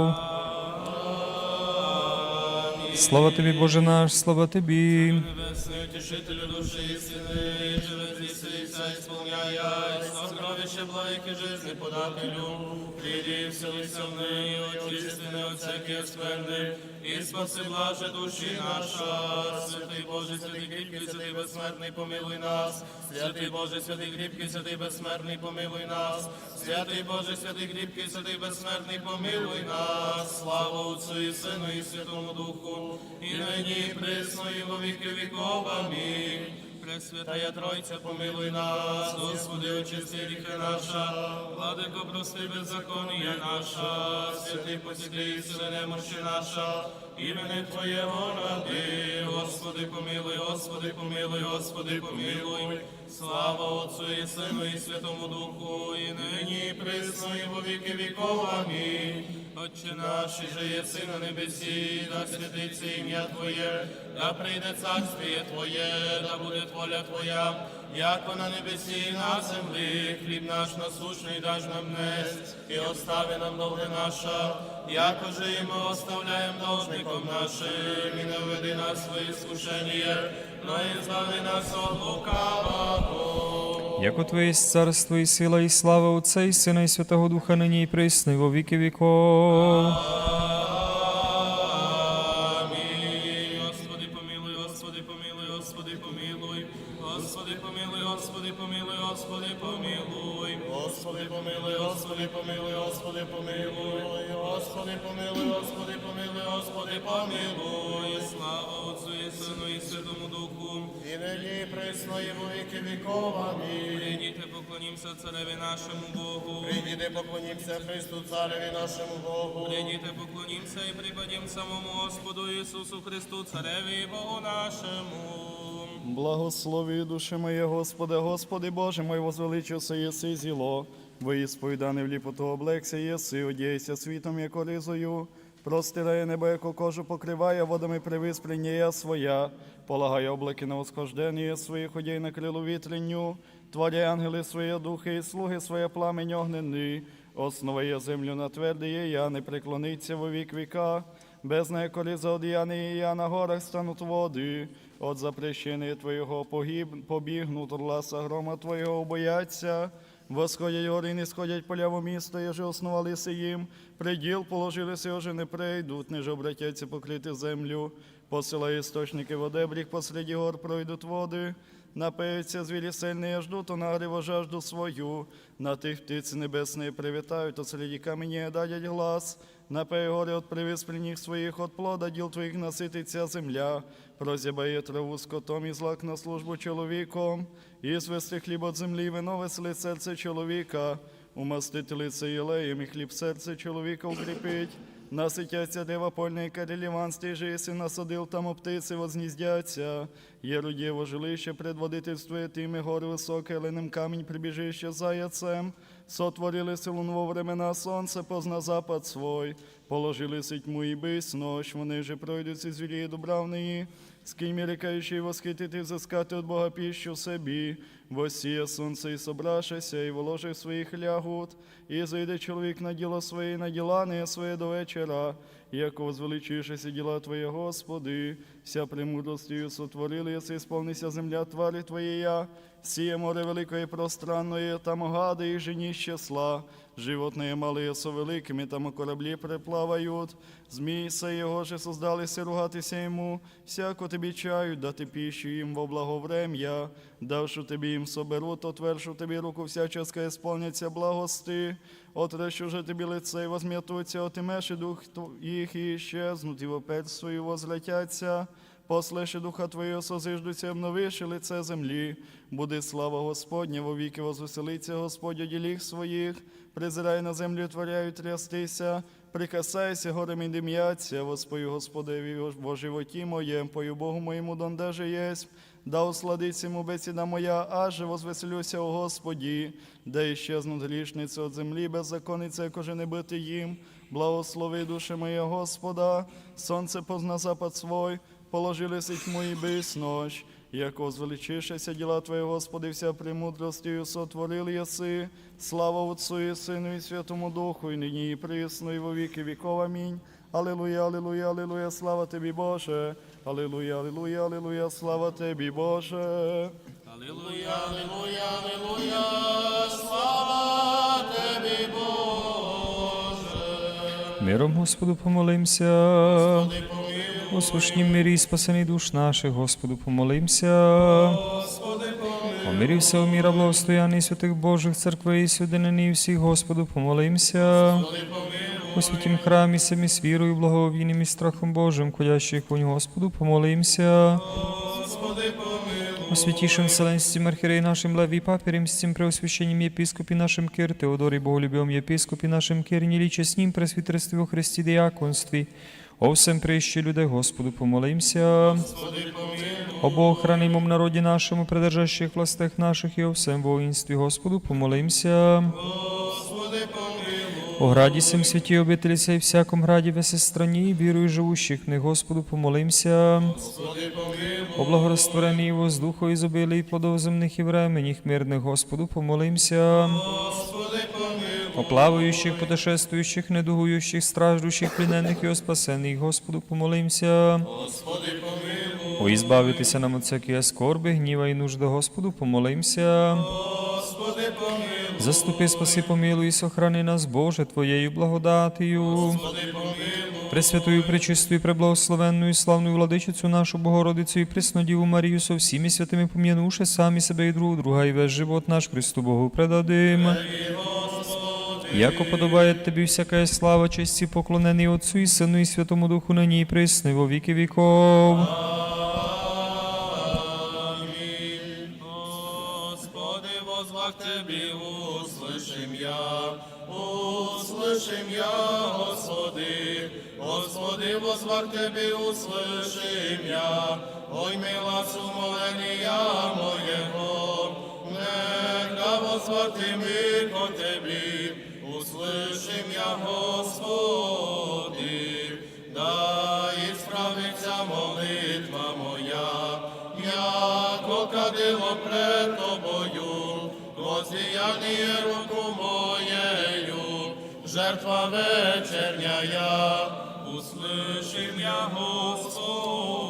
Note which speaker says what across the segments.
Speaker 1: Uh... Слава тобі, Боже наш, слава тобі.
Speaker 2: Утішителю душі істини, живе звіси і вся ісполняя, сокровище благих жизни подателю, приди, вселися в неї, очистини от всяких скверни, і спаси блаже душі наша, святий Боже, святий кріпкий, святий безсмертний, помилуй нас, святий Боже, святий кріпкий, святий безсмертний, помилуй нас, святий Боже, святий кріпкий, святий безсмертний, помилуй нас, слава Отцю і Сину і Святому Духу, і нині, присно, і во віки віков. Амінь. Пресвятая Тройця, помилуй нас, Господи, очисти ріхи наша, владико, прости беззаконія наша, святий посіди і сили немощі наша, імени Твоєго ради, Господи, помилуй, Господи, помилуй, Господи, помилуй. Слава Отцю і Сину і Святому Духу, і нині, і присно, і во віки віков. Амінь. Отче наш, і же є сина небесі, да святиться ім'я Твоє, да прийде царствіє Твоє, да буде воля Твоя, як на небесі і на землі, хліб наш насущний даж нам днес, і остави нам довги наша, якоже і ми оставляємо должником нашим, і не введи нас свої скушення, но і зbaви нас от лукавого.
Speaker 1: Яко Твоє царство і сила, і слава Отця і Сина, і Святого Духа, нині і присно, і во віки віков.
Speaker 2: Господи, помилуй, Господи, помилуй, Господи, помилуй. Господи, помилуй, Господи, помилуй, Господи, помилуй. Господи, помилуй, Господи, помилуй, Господи, помилуй. Слава Отцю і Сину і Святому Духу. І нині, і присно, і віки віков. Амінь. Прийдіте, поклонімся цареві нашому Богу. Прийдіте, поклонімся Христу, цареві нашому Богу. Прийдіте, поклонімся і припадім самому Господу Ісусу Христу, цареві Богу нашому.
Speaker 3: Благослови душе моє, Господи, Господи Боже мой, возвеличився єси зіло, воїсповідане в ліпоту облекся єси, одійся світом, яко ризою, простирає небо, яко кожу покриває, водами привис прийняє своя, полагає облаки на восхождення своїх одій на крилу вітренню, творяє ангели свої духи і слуги своє пламень огненний, основає землю на твердіє, я не преклониться во вік віка, без неї колі я на горах стануть води, от запрещення Твоєго погиб, побігнуть, орласа грома Твоєго бояться, восходять гори, не сходять поля в місто, яже основалися їм, приділ положилися, уже не прийдуть, неж обратяться покрити землю, посилає істочники води, бріг посеред гор пройдуть води, Напиються звірі сильні, ждуть, на гриво жажду свою, на тих птиць небесні привітають, от серед камені дадять глас, напей горі от привіз при них своїх, от плода діл твоїх насититься земля, прозябає траву скотом і злак на службу чоловіком, і звести хліб от землі, вино веселить серце чоловіка, умастити лице єлеєм, і хліб серце чоловіка укріпить. Польне і кареліван стежися, насадил там птиці возніздяться. Єру дєво жилище предводительствує тими гори високе, ленем камінь прибіжище заяцем. Сотворили силу во времена сонце, позна запад свой. Положили сить тьму і бись ночь, вони же пройдуть зі звірі добравної. З ким рікаючи восхитити, взискати від Бога піщу собі. Восіє сонце і собрашися, і воложив своїх лягут, і зайде чоловік на діло своє, на діла не своє до вечора, яко возвеличишися діла Твоє, Господи, вся премудростю сотворили, яси сповнися земля твари Твоєя, сіє море великое і пространное, там гади і жені числа, животные малые со великими, там кораблі приплавають, змій його же создалися ругатися йому, всяко тобі чаю, дати пищу їм во благоврем'я, давши тобі їм соберут, отвершу тобі руку всяческа, исполняться благости, отрещу же тобі лице, і возм'ятуться, отимеши дух тв- їх і іщезнуть, і в опять свою возлетяться, Послеши духа Твоєго созиждуться, обновиши лице землі. Буде слава Господня, во віки возвеселиться Господь у діліх своїх, призирай на землю, творяють трястися, прикасайся, горем і дим'яться, воспою Господеві во животі моєм, пою Богу моєму, донде же єсть, да усладиться йому бесіда моя, аже возвеселюся у Господі, де іщезнуть грішниці от землі, беззаконниця, якоже не бити їм, благослови душе моє Господа, сонце позна запад свой, положили сить тьму і бис ночь, Яко звеличишеся діла Твої, Господи, вся премудростю сотворил єси. Слава Отцу і Сину і Святому Духу, і нині і присно, і во віки віков. Амінь. Алілуя, алілуя, алілуя, слава Тобі, Боже. Алілуя, алілуя, алілуя, слава Тобі, Боже.
Speaker 4: Алілуя, алілуя, алілуя, слава Тобі, Боже.
Speaker 1: Миром Господу помолимся.
Speaker 4: Господи, помилуй,
Speaker 1: У мирі і спасений душ наших, Господу помолимся.
Speaker 4: Господи, помилуй,
Speaker 1: О мирі міра, благостояння святих Божих церкви і сюдинини всіх, Господу помолимся.
Speaker 4: Господи, помилуй,
Speaker 1: У святім храмі самі з вірою, благовінням і страхом Божим, ходящих вонь, Господу помолимся.
Speaker 4: Господи, помилуй,
Speaker 1: У святішим вселенстім архірей нашим Леві, папі римським преосвященнім єпископі нашим Кир, Теодорі Боголюбівом єпископі нашим Кир, Ніліче з ним пресвітерстві у Христі діяконстві. О всем прищі людей, Господу помолимся.
Speaker 4: Господи,
Speaker 1: О Богохранимом народі нашому, придержащих властях наших і о всем воїнстві, Господу помолимся.
Speaker 4: Господи, помилуй,
Speaker 1: О граді сим святі обителі сей всяком граді весе страні, вірую живущих них, Господу помолимся.
Speaker 4: Господи,
Speaker 1: О благорозтворений воздуху ізобилий плодов земних і временіх мирних, Господу помолимся.
Speaker 4: Господи,
Speaker 1: О плаваючих, путешествуючих, недугуючих, страждущих, плінених і о спасених, Господу помолимся.
Speaker 4: Господи, помилуй,
Speaker 1: О ізбавитися нам от всякої скорби, гніва і нужди, Господу помолимся.
Speaker 4: Господи, помилуй,
Speaker 1: Заступи, спаси, помилуй, і сохрани нас, Боже, Твоєю благодатію.
Speaker 4: Господи, помилуй,
Speaker 1: Пресвятую, пречистую, преблагословенную, славную владичицю нашу Богородицю і Преснодіву Марію со всіми святими пом'янувши самі себе і друг друга, і весь живот наш Христу Богу предадим. Яко подобає тобі всяка слава, честь і поклонений Отцу і Сину і Святому Духу нині і присно, і во віки віков.
Speaker 4: услышим я, Господи. Господи, возвах Тебе, услышим я, ой, мила сумоления моего. Нека возвах Тебе, ко Тебе, услышим я, Господи. Да исправиться молитва моя, яко кадило пред тобою, воздіяние руку моєю, жертва вечерняя, услышим я, Господи.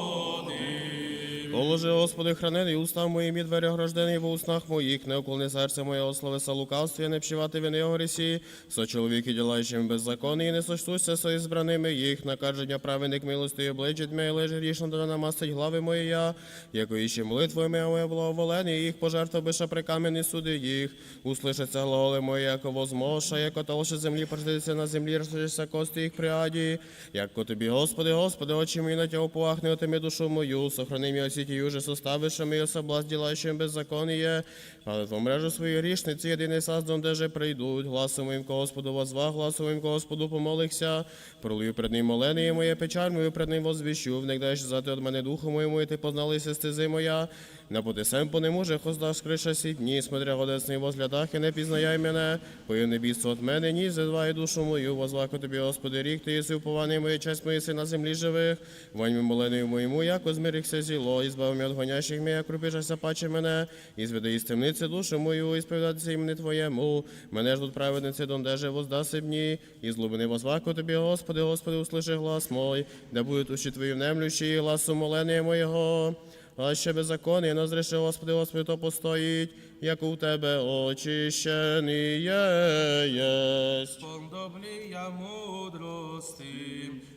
Speaker 2: Положи, Господи, хранений устав моїм і двері ограждений в устах моїх, не уклони серце моє, ословиса лукавстві, не вщивати вини огресі, со чоловіки ділаючим беззаконні, і не сочтуся со ізбраними їх, накаження праведник милостю обличить мене, лежить грішно да намастить глави мої я, яко іще молитвою моя моє благоволення, їх пожертва биша при камені суди їх, услышаться глаголи мої, яко возмоша, яко толще землі прождеться на землі, розсудишся кости їх приаді, яко тобі, Господи, Господи, очі мої на тя уповахни, отими душу мою, сохрани мій осіті юже составившим і особласть ділаючим беззаконіє, але в мрежу свої грішниці єдиний саздом, де же прийдуть, гласом моїм Господу возвах, гласом моїм Господу помолихся, пролию пред ним молене моє печаль мою пред ним возвіщу, внегдаєш зати від мене духу моєму, і ти позналися стези моя, на потисем по нему же хоздаш скриша сі дні, смотря годесний возглядах, і не пізнаяй мене, поїв небісу от мене, ні, зедвай душу мою, возваку тобі, Господи, рік, ти єси упований моє честь моє си на землі живих, вонь ми моленою моєму, яко змирихся зіло, і збав мене від гонящих мій, як рубіжася паче мене, і зведи із темниці душу мою, і сповідатися імені Твоєму, мене ждуть праведниці, донде воздаси дні, і злобини возваку тобі, Господи, Господи, услиши глас мой, да будуть уші Твої внемлющі, і гласу молення моєго. А ще беззаконний, назреше, Господи, Господи, то постоїть, як у Тебе очищений єсть.
Speaker 4: Сподоблія мудрости,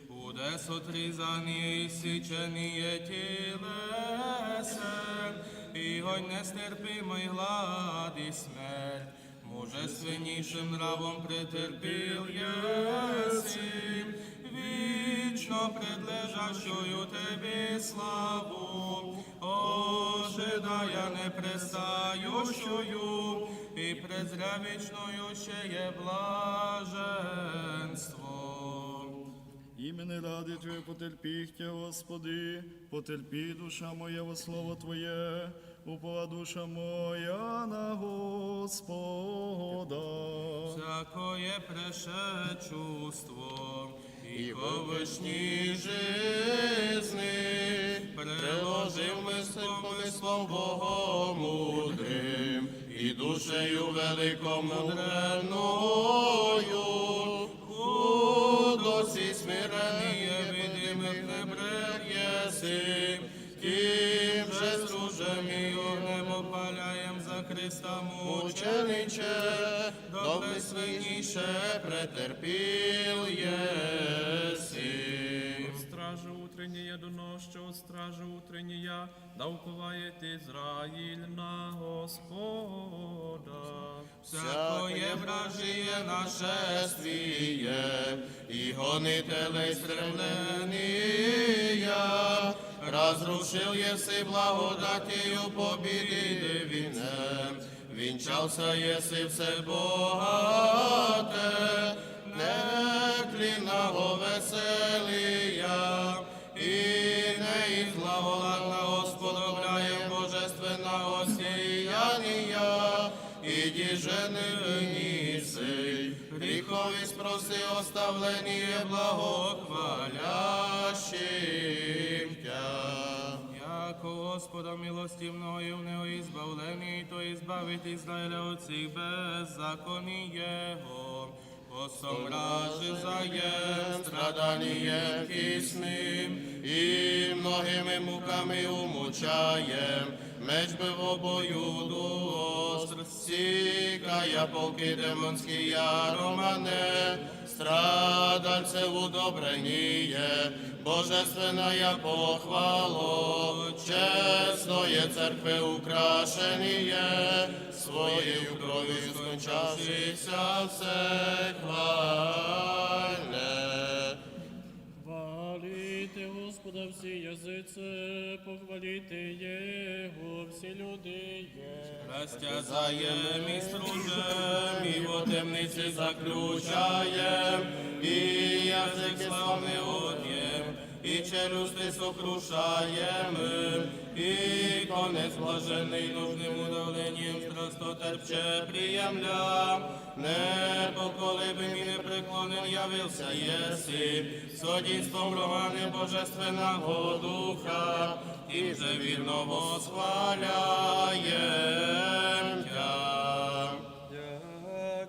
Speaker 4: буде сотрізані січеніє тілесем, і гонь нестерпимий глад і смерть, мужественнішим нравом претерпів єси, вічно предлежащою Тебе славу, ожидая непрестающую, і презрявічною ще є блаженство.
Speaker 3: Імени ради Твоє потерпіхтя, Господи, потерпі душа моя во слово Твоє, упова душа моя на Господа.
Speaker 4: Всякое преше чувство, і по вишній жизни,
Speaker 2: приложив мислим помислом Богомудрим, і душею великомудреною, худосі смирення видимих не брев'єси, тим же служем і огнем опаляєм за Христа мучениче, добре свиніше претерпіл
Speaker 4: стража утренняя, да уповает Израиль на Господа.
Speaker 2: Всякое вражие нашествие и гонителей стремления разрушил еси благодатью победы винем, венчался еси все богате, не клинаго грехови спроси оставление благохвалящим Тя.
Speaker 4: Яко Господа милостивного и в избавлений, то избавит Израиля от всех беззаконий Его. Посомражи заем,
Speaker 2: страданием киснем и многими муками умучаем, меч би в обою остр, сікая полки демонські романе, страдальце удобреніє, божественная похвало, чесноє церкви украшеніє, своєю кров'ю скончавшися все хвальне.
Speaker 5: Господа всі язиці, похвалити Його всі люди є.
Speaker 4: Растязаєм
Speaker 2: і стружем, і в темниці заключаєм, і язик славний одєм, і челюсти сокрушаєм, і конець блажений нужним удавленням страстотерпче приємля. Непоколебим і непреклонен явився єси, содійством романи Божественного Духа, і вже вірно восхваляєм Тя.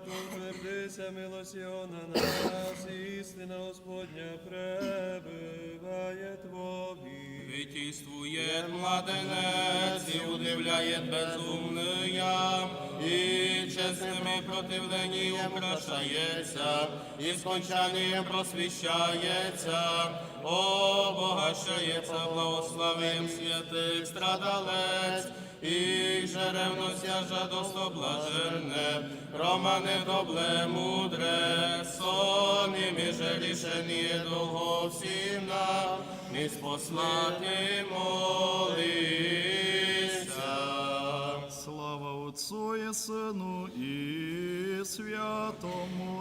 Speaker 6: Укрепися милость на нас, істина Господня пребывает вові.
Speaker 4: Витіствує младенець і удивляє безумния, і чесними противлені украшається, і скончанням просвіщається, обогащається благословим святих страдалець, і жеревнося жадосло блаженне, романе добле мудре, сонними же рішені довго всім нам, ні спослати молися.
Speaker 3: Слава Отцу і Сину і Святому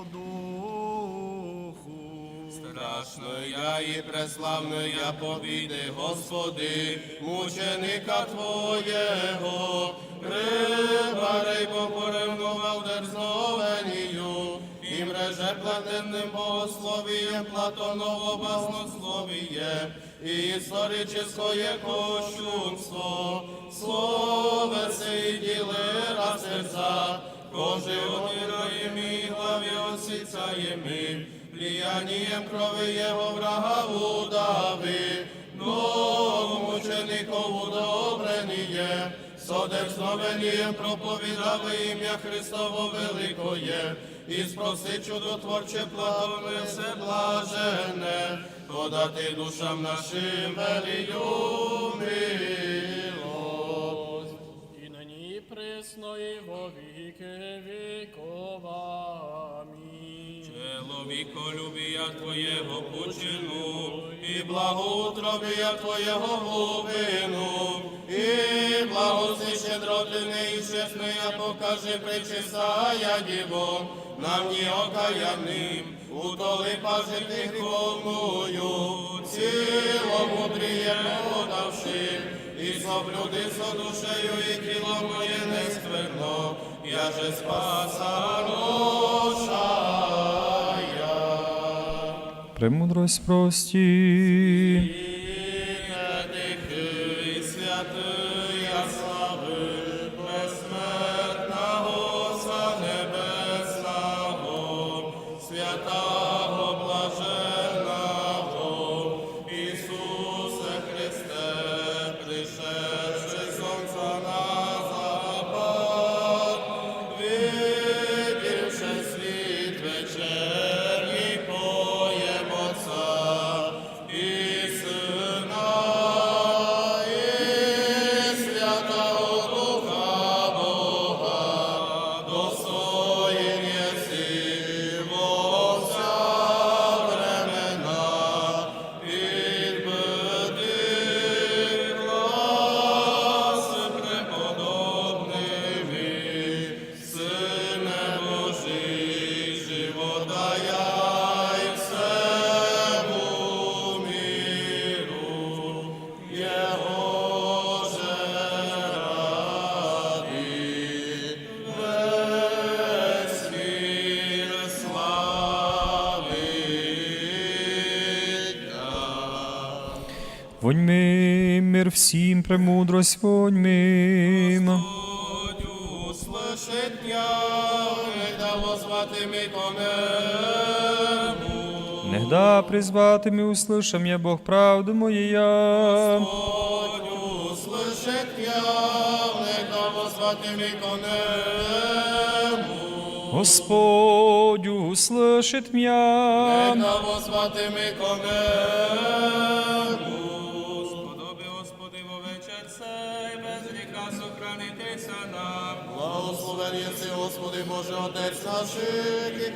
Speaker 2: Страшная і преславная побіди, Господи, мученика Твоєго, прибарей попоревнував дерзновенію, і мреже платенним богословієм Платоново баснословіє, і історическое кощунство, словеси і діли раз серця, кожи одираєм і главі осіцаєм, влиянием крови Его врага удави, но мучеников удобрение, содержновением проповідали ім'я Христово великое, і спроси чудотворче плавне все блажене, подати душам нашим велію милость.
Speaker 5: І нині присно і во віки віков.
Speaker 4: Чоловіколюбія Твоєго пучину,
Speaker 2: і благоутробія Твоєго глубину, і благости щедротини і чесния покажи причисая Діво, нам ні окаянним, утоли пажити гріховною, ціло мудріє подавши, і соблюди со душею, і тіло моє не скверно, я же спаса рушая.
Speaker 1: Премудрость прості. всім, премудрость, вонь ми.
Speaker 4: Услышить я, да возвати ми конему.
Speaker 1: Негда призвати ми услышам я Бог правду моєя.
Speaker 4: Услышить я, да возвати ми конему.
Speaker 1: Господь услышит м'я.
Speaker 4: Да возвати ми конему. Сподоби,
Speaker 2: Боже, Отець наших,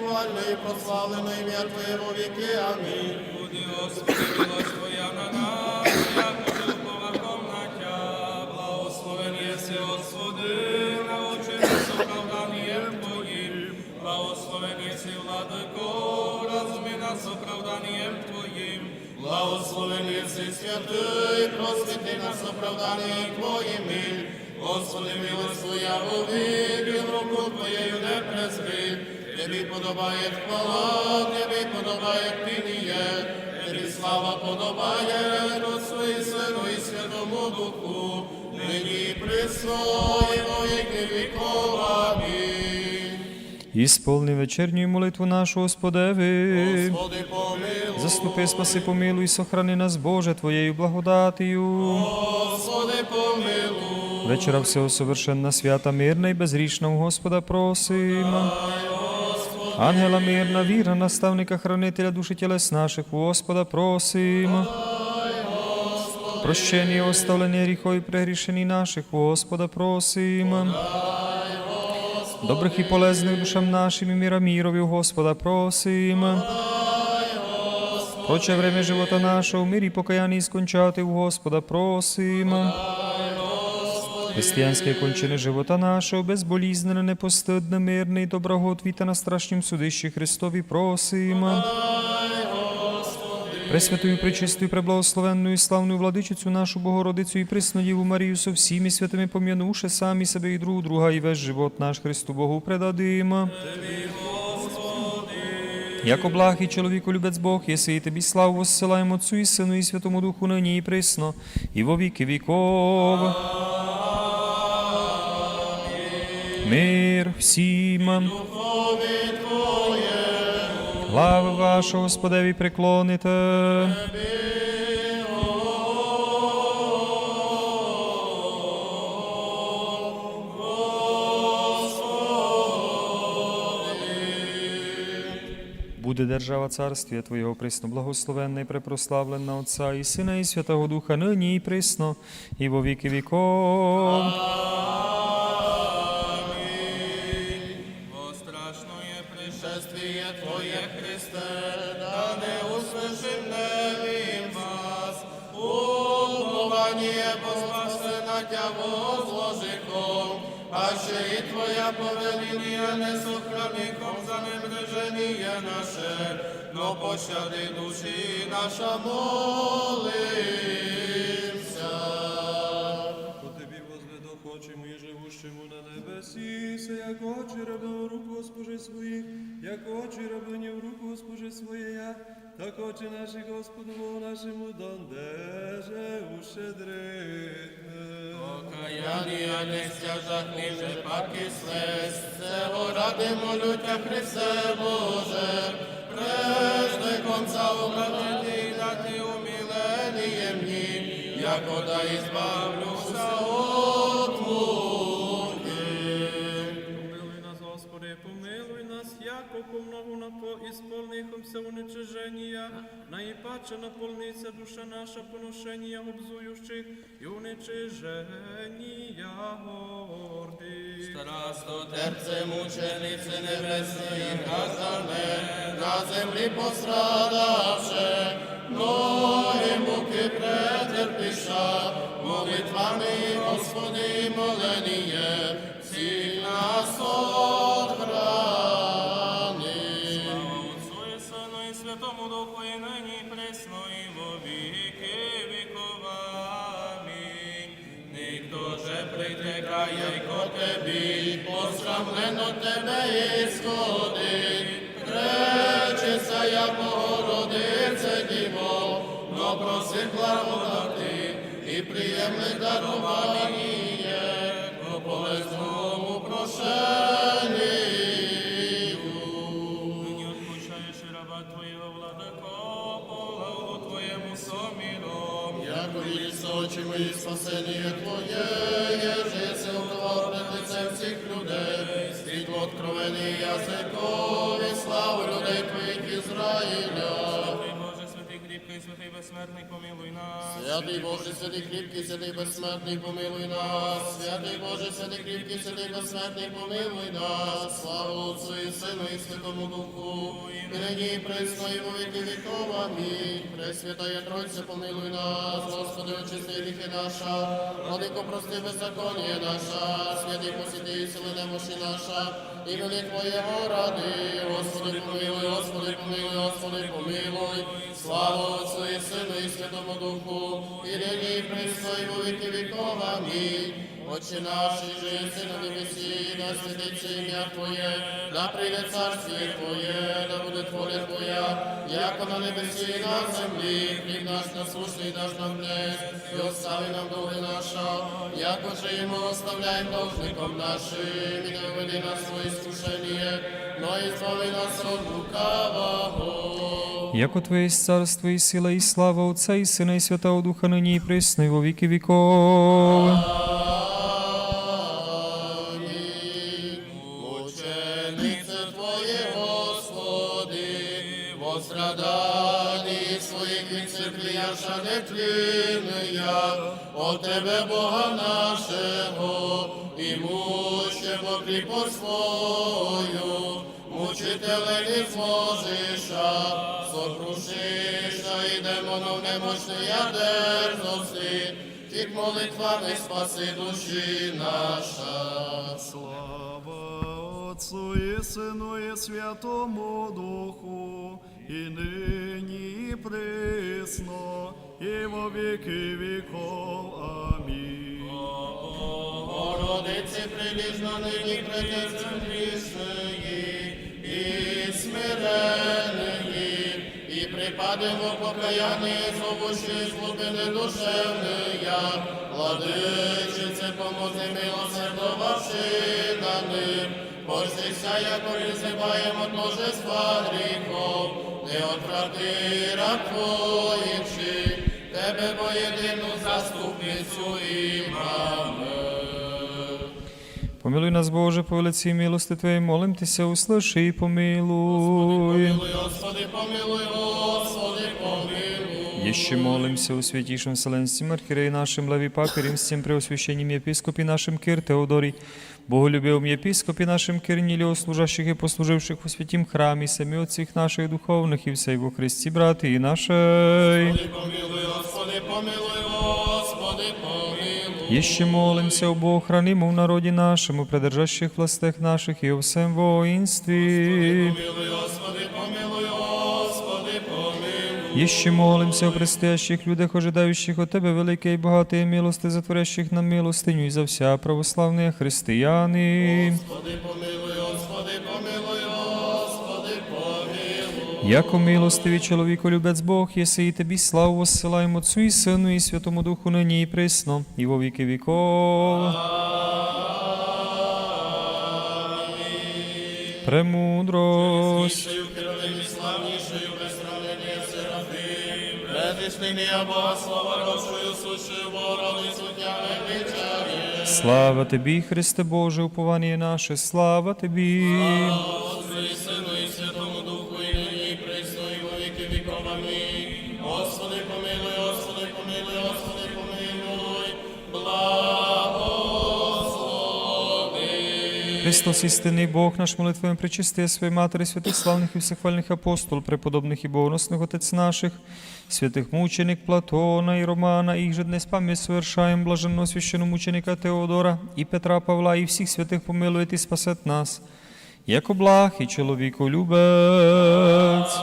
Speaker 2: і прославлене ім'я Твоє во віки. Амінь.
Speaker 4: Буди, Господи, милость Твоя на нас, як поживкова комнатя. Благословен єси, Господи, научи нас оправданням Твоїм. Благословен єси, Владико, розуми нас оправданням Твоїм.
Speaker 2: Благословен єси святий, просвіти нас оправданням Твоїми. Господи, милость Твоя вовік, і руку Твоєю не презри. Тобі подобає хвала, Тобі подобає пініє, Тобі слава подобає, Отцу і Сину і Святому Духу, нині і присно, і во віки віков. Амінь.
Speaker 1: Ісполни вечерню молитву нашу, Господеви.
Speaker 2: Господи, помилуй.
Speaker 1: Заступи, спаси, помилуй, сохрани нас, Боже, Твоєю благодатію.
Speaker 2: Господи, помилуй.
Speaker 1: Вечора всього совершенна, свята, мирна і безгрішна у Господа просим. Ангела мирна, віра, наставника, хранителя душі тілес наших, у Господа просим. Прощення, оставлення гріхов і прегрішені наших, у Господа просим. Добрих і полезних душам нашим і міра мірові, у Господа просим. Проче время живота нашого, в мирі покаянні скончати, у Господа просим. Християнське кончини живота нашого, безболізнене, непостидне, мирне і доброготвіта на страшнім судищі Христові просим. Пресвятую, пречистую, преблагословенную і славну владичицю нашу Богородицю і приснодіву Марію со всіми святими пом'янувши самі себе і друг друга, і весь живот наш Христу Богу предадим. Яко благ чоловіку любець Бог, єси і тобі славу воссилаємо Отцу і Сину і Святому Духу нині і присно, і во віки віков. Мир всім. Глави вашого Господеві приклоните. Буде держава царствія Твоєго присно благословенна і препрославлена Отця і Сина і Святого Духа нині і присно, і во віки віков.
Speaker 4: Пощади душі наша молимся.
Speaker 6: По Тобі возведохочемо і живущему на небесі, се як очі раба в руку Госпожи своїх, як очі рабині в руку Госпожи своєя, так очі наші Господу нашому дондеже ущедритне.
Speaker 4: Покаяння не стяжах ниже паки слез, Цего ради молютя Христе Боже, прежде конца обратити і дати умилення мені, яко да избавлюся от муки.
Speaker 5: Помилуй нас, Господи, помилуй нас, яко помногу на поисполнихомся уничижения, наипаче наполнится душа наша поношения обзующих и уничижения гордых.
Speaker 4: Страсто терце мучениці небесної казане, на землі пострадавше, многі муки претерпіша, молитвами, Господи, моленіє, всіх нас. Слава Отцу і Сину і Святому Духу, і нині, і присно, і во віки вікова. Ніхто же притекає ко тебі, посрамлено тебе ісходить. Кречеться, Богородице Діво, но
Speaker 2: проси благодати і приємне дарування, по полезному прошенню.
Speaker 4: Нині отпущаєш раба Твоєго владико, полаву Твоєму соміром.
Speaker 2: Яко пред лицем всіх людей, світло откровений язикові, славу людей Твоїх
Speaker 4: безсмертний, помилуй нас.
Speaker 2: Святий Боже, святий кріпкий, святий безсмертний, помилуй нас. Святий Боже, святий кріпкий, святий безсмертний, помилуй нас. Слава Отцу і Сину і Святому Духу, і нині і присно, і во віки віков. Амінь. Пресвятая Тройця, помилуй нас. Господи, очисти гріхи наша, Владико, прости беззаконня наша, святий посіти і сили немощі наша, імені Твоєго ради. Господи, помилуй, Господи, помилуй, Господи, помилуй. Слава Отцу і Сину і Святому Духу, і нині і віки віков. Амінь. Отче наш, і жиси на небесі, да святиться ім'я Твоє, да прийде царствіє Твоє, да буде воля Твоя, яко на небесі і на землі, хліб наш насущний даш нам днес, і остави нам долги наша, яко же і ми оставляємо должником нашим, і не введи нас своє скушення, но і збави нас от лукавого.
Speaker 1: Яко Твоє есть царство і сила, і слава Отця і Сина, і Святого Духа, нині і присно, і во віки віков.
Speaker 2: Амінь. Мученице Твоє, Господи, во своїх від церквіяша нетління, от Тебе, Бога нашого, і муще покріпо свою, мучителе не зложиша, сокрушиша і демонов немощний дерзости, тільки молитвами спаси душі наша.
Speaker 3: Слава Отцу і Сину і Святому Духу, і нині і присно, і во віки віков. Амінь.
Speaker 2: Богородице, приліжно нині притецем грішної і смиреної, і припадемо покаяння, зовуші з глибини душевної, владичице, помози милосердовавши на ним, Божися, яко призиваємо тожества гріхов, не отврати раб
Speaker 1: Помилуй нас, Боже, по велиці милости Твоєї, молим Тися, услиши і помилуй.
Speaker 2: Помилуй, Господи, помилуй, Господи, помилуй.
Speaker 1: Еще молимся у святейшем Вселенском архиерее нашим Леви Папе Римским Преосвященним епископе нашим Кир Теодорий, Боголюбивом епископе нашим Кирнилио, служащих и послуживших во святім храмі, самі отців наших духовних і всей во Христі, брати і нашей.
Speaker 2: Помилуй, Господи, помилуй, Господи, помилуй.
Speaker 1: Еще молимся о Бог, хранимо в народі нашому, придержащих властях наших і у всем
Speaker 2: воїнстві. Господи, помилуй, Господи, помилуй.
Speaker 1: Еще молимся о предстоящих людях, ожидающих от Тебе велике и богатой милости, затворящих нам милостиню і за вся православні християни.
Speaker 2: Господи, помилуй,
Speaker 1: Яко милостивий чоловіко любець Бог, єси і тобі славу воссилаємо Отцу і Сину і Святому Духу нині і присно, і во віки віков. Премудрость.
Speaker 2: Слава.
Speaker 1: Слава тобі, Христе Боже, уповання наше, слава тобі.
Speaker 2: І Сину
Speaker 1: Христос, істинний Бог, наш молитвами причистия своєї Матері, святих славних і всехвальних апостол, преподобних і богоносних отець наших, святих мученик Платона і Романа, їх же днес пам'ять совершаємо блаженного священомученика Теодора і Петра Павла, і всіх святих помилує і спасет нас, як благ і чоловіку любець.